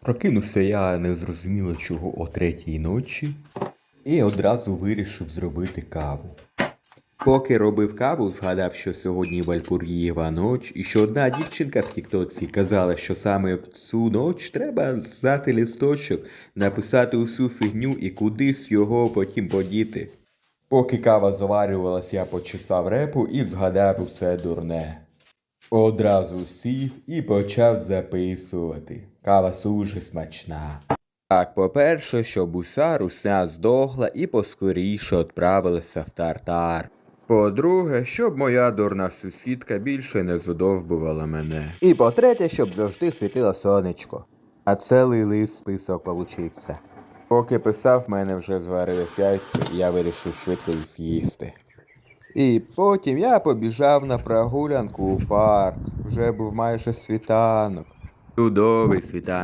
Прокинувся я незрозуміло чого о третій ночі і одразу вирішив зробити каву. Поки робив каву, згадав, що сьогодні Вальпур'єва ноч, і що одна дівчинка в Тіктоці казала, що саме в цю ноч треба взяти листочок, написати усю фігню і кудись його потім подіти. Поки кава заварювалась, я почесав репу і згадав усе дурне. Одразу сів і почав записувати. Кава дуже смачна. Так, по-перше, щоб уся руся здохла і поскоріше відправилася в тартар. По-друге, щоб моя дурна сусідка більше не задовбувала мене. І по-третє, щоб завжди світило сонечко. А цілий лист список получився. Поки писав, мене вже зварились яйця, і я вирішив швидко їх з'їсти. І потім я побіжав на прогулянку у парк. Вже був майже світанок. Чудовий світанок.